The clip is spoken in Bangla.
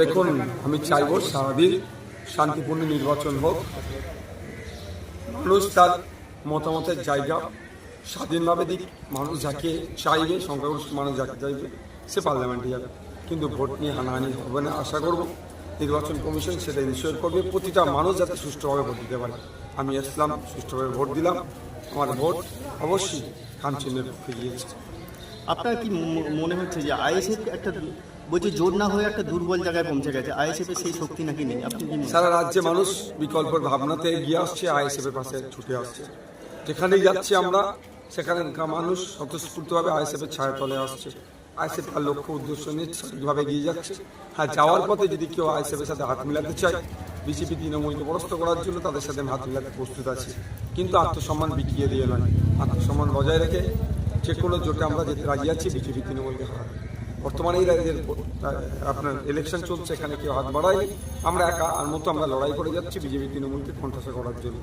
দেখুন, আমি চাইব স্বাভাবিক শান্তিপূর্ণ নির্বাচন হোক। মানুষ তার মতামতের জায়গা, স্বাধীনভাবে দিক, মানুষ যাকে চাইবে, সংখ্যাগরিষ্ঠ মানুষ যাকে চাইবে, সে পার্লামেন্টে যাবে। কিন্তু ভোট নিয়ে হানাহানি হবে না, আশা করব নির্বাচন কমিশন সেটা ইনশিওর করবে, প্রতিটা মানুষ যাতে সুষ্ঠুভাবে ভোট দিতে পারে। আমি আসলাম সুষ্ঠুভাবে ভোট দিলাম, আমার ভোট অবশ্যই খামচিহ্নের পক্ষে গিয়েছে। আপনার কি মনে হচ্ছে যে আইএসএফ একটা বলছে জোর না হয়ে একটা দুর্বল জায়গায় পৌঁছে গেছে, আইএসএফ এর সেই শক্তি নাকি নেই? আপনি সারা রাজ্যে মানুষ বিকল্পের ভাবনাতে এগিয়ে আসছে, আইএসএফ এর পাশে ছুটে আসছে। যেখানেই যাচ্ছি আমরা সেখানকার মানুষ স্বতঃস্ফূর্তভাবে আইএসএফ এর ছায়া তলে আসছে। আইএসএফ তার লক্ষ্য উদ্দেশ্য নিয়ে সঠিকভাবে এগিয়ে যাচ্ছে। হ্যাঁ যাওয়ার পথে যদি কেউ আইএসএফ এর সাথে হাত মিলাতে চায়, বিজেপি তৃণমূলকে পরাস্ত করার জন্য তাদের সাথে হাত মিলাতে প্রস্তুত আছে। কিন্তু আত্মসম্মান বিকিয়ে দিয়ে নয়। আত্মসম্মান বজায় রেখে যে করল, জোটে আমরা যেতে রাজি আছি, বিজেপি, তৃণমূলকে হারাতে বর্তমানে এই রাজ্যের আপনার ইলেকশন চলছে, এখানে কেউ হাত বাড়াই আমরা একা, আর মতো আমরা লড়াই করে যাচ্ছি, বিজেপি, তৃণমূলকে কণ্ঠাসা করার জন্য।